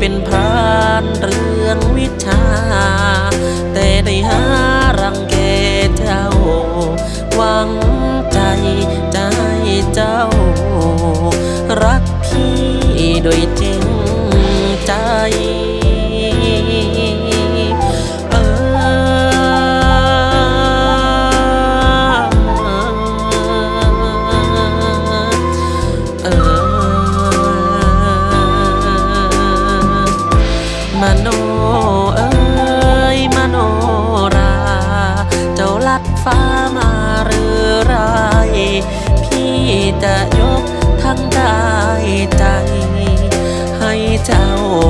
เป็นพรานเรื่องวิชา แต่ได้หารังเกเจ้า หวังใจใจเจ้า รักพี่โดยจริงใจ มโนเอ้ยมโนรา เจ้าลัดฟ้ามาหรือไร พี่จะยกทั้งกายใจ ให้เจ้า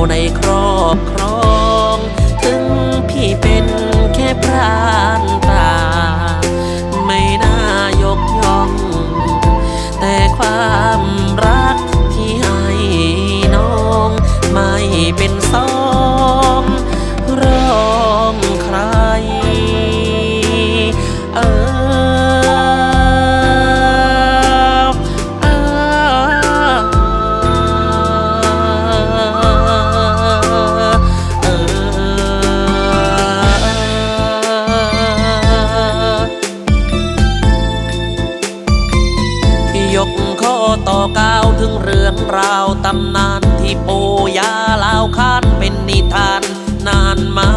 ในครอบครอง ถึงพี่เป็นแค่พราน ยกข้อต่อก้าวถึงเรื่องราวตำนานที่ปูยาลาวค้านเป็นนิทานนานมา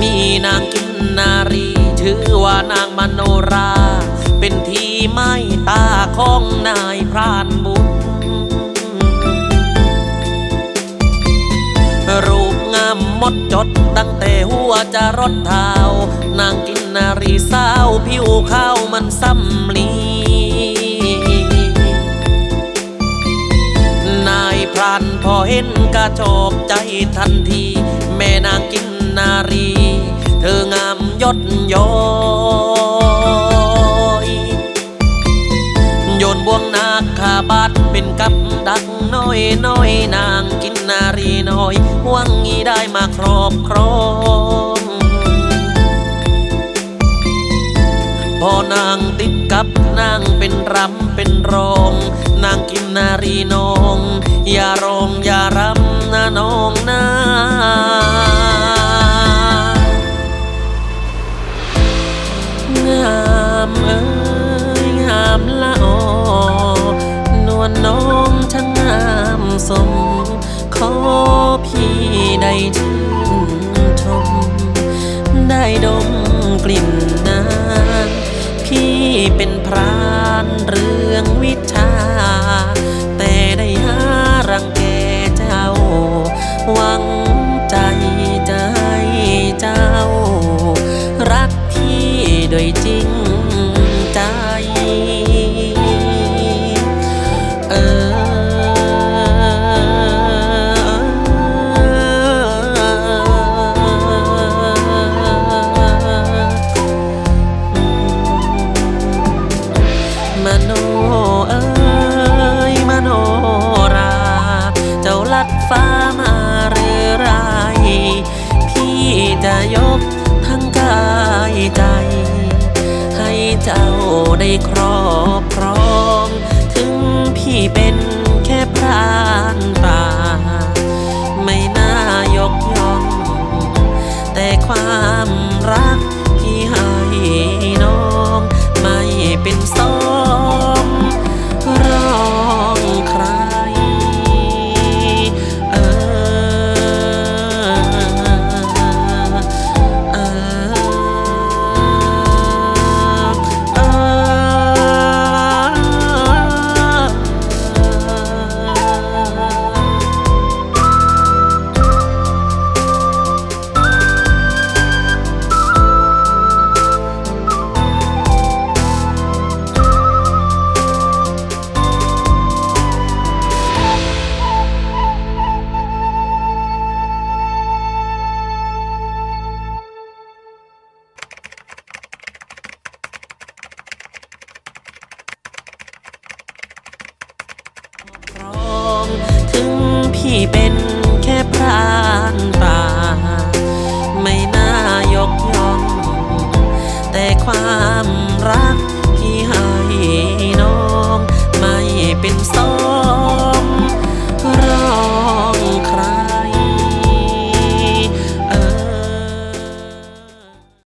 มีนางกินนารีชื่อว่านางมโนรา เป็นที่ไม่ตาของนายพรานบุญรูปงามมดจดตั้งแต่หัวจะรดเท้านางกินารีสาผิวขาวมันซ้ำลีนายพรานพอเห็นกระชอบใจทันที แม่นางกินนารี เธองามยศยอยโยนบ่วงนาคขาบาดเป็นกับดักน้อยน้อยนางกินนารีน้อยหวังงี้ได้มาครอบครอง พอนางติดกับนางเป็นรำเป็นรอง นางกินนารีนอง อย่าร้องอย่ารำนะน้องนะงามเอ้ยงามละออนวลน้องช่างงามสม ขอพี่ได้ชื่นชม ได้ดมกลิ่น เป็นพรา ฟ้ามาหรือไร พี่จะยกทั้งกายใจ ให้เจ้าได้ครอบครอง